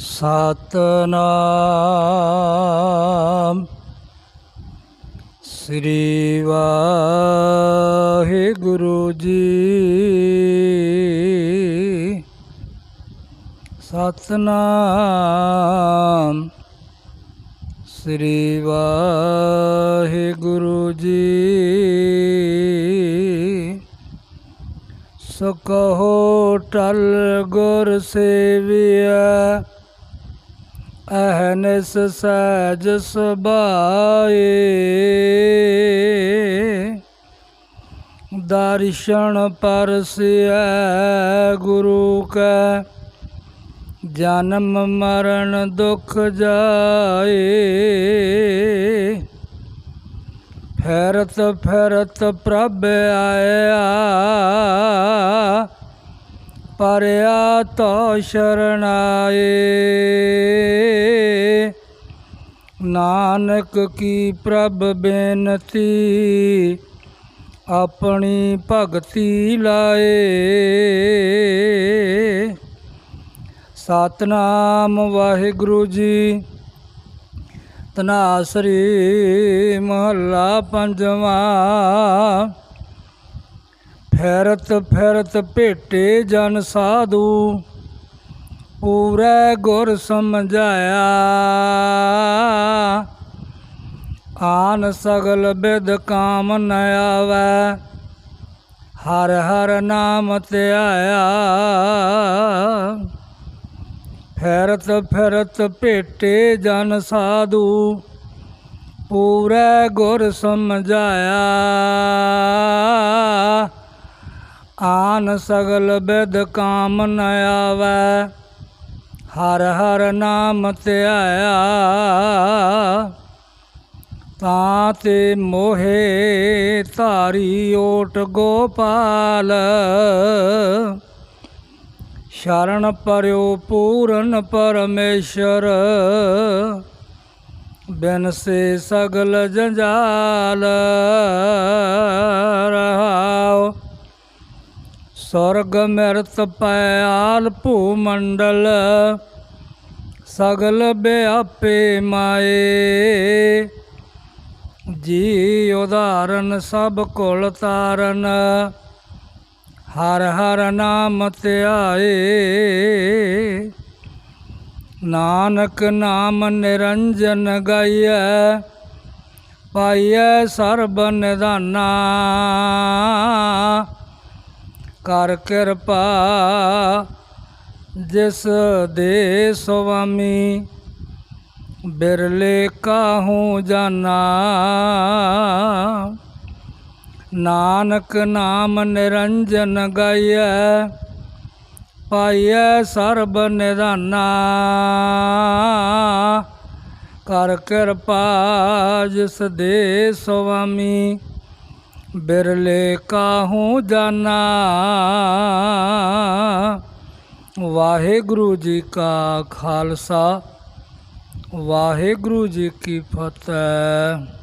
ਸਤਨਾਮ। ਸ੍ਰੀ ਵਾਹਿਗੁਰੂ ਜੀ। ਸਤਨਾਮ। ਸ੍ਰੀ ਵਾਹਿਗੁਰੂ ਜੀ। ਸੋ ਕਹੋ ਟਲ ਗੁਰ ਸੇਵਿਆ ਅਹਨਿਸ ਸਹਿਜ ਸੁਭਾਏ। ਦਰਸ਼ਨ ਪਰਸਿਐ ਗੁਰੂ ਕੈ, ਜਨਮ ਮਰਨ ਦੁਖ ਜਾਏ। ਫਿਰਤ ਫਿਰਤ ਪ੍ਰਭ ਆਇਆ, ਪਰਿਆ ਤੋ ਸ਼ਰਣਾਏ ਨਾਨਕ ਕੀ ਪ੍ਰਭ ਬੇਨਤੀ? ਆਪਣੀ ਭਗਤੀ ਲਾਏ। ਸਤਨਾਮ ਵਾਹਿਗੁਰੂ ਜੀ। ਤਨਾਸਰੀ ਮਹੱਲਾ ਪੰਜਵਾਂ। ਫਿਰਤ ਫਿਰਤ ਭੇਟੇ ਜਨ ਸਾਧੂ। ਪੂਰੇ ਗੁਰ ਸਮਝਾਇਆ। ਆਨ ਸਗਲ ਬਿਦ ਕਾਮ ਨ ਆਵੈ, ਹਰ ਹਰ ਨਾਮ ਧਿਆਇਆ ਫਿਰਤ ਫਿਰਤ ਭੇਟੇ ਜਨ ਸਾਧੂ, ਪੂਰੇ ਗੁਰ ਸਮਝਾਇਆ। ਆਨ ਸਗਲ ਬਿਦ ਕਾਮ ਨ ਆਵੈ ਹਰ ਹਰ ਨਾਮ ਧਿਆਇਆ ਤਾਂ ਤੇ ਮੋਹੇ ਧਾਰੀ ਓਟ ਗੋਪਾਲ। ਸ਼ਰਨ ਪਰਿਓ ਪੂਰਨ ਪਰਮੇਸ਼ਰ। ਬਿਨ ਸੇ ਸਗਲ ਜੰਜਾਲ। ਸੁਰਗ ਮਿਰਤ ਪਿਆਲ ਭੂ ਮੰਡਲ ਸਗਲ ਬਿਆਪੇ ਮਾਏ। ਜੀ ਉਧਾਰਨ ਸਭ ਕੋਲ ਤਾਰਨ, ਹਰ ਹਰ ਨਾਮ ਧਿਆਏ। ਨਾਨਕ ਨਾਮ ਨਿਰੰਜਨ ਗਾਈਐ, ਪਾਈਐ ਸਰਬ ਨਿਧਾਨਾ। ਕਰ ਕਿਰਪਾ, ਜਿਸ ਦੇ ਸੁਆਮੀ ਬਿਰਲੇ ਕਾਹੂ ਜਾਨਾ ਨਾਨਕ ਨਾਮ ਨਿਰੰਜਨ ਗਾਈਐ, ਪਾਈਐ ਸਰਬ ਨਿਧਾਨਾ ਕਰ ਕਿਰਪਾ, ਜਿਸ ਦੇ ਸੁਆਮੀ ਬਿਰਲੇ ਕਾਹੂ ਜਾਨਾ? ਵਾਹਿਗੁਰੂ ਜੀ ਕਾ ਖਾਲਸਾ ਵਾਹਿਗੁਰੂ ਜੀ ਕੀ ਫਤਿਹ।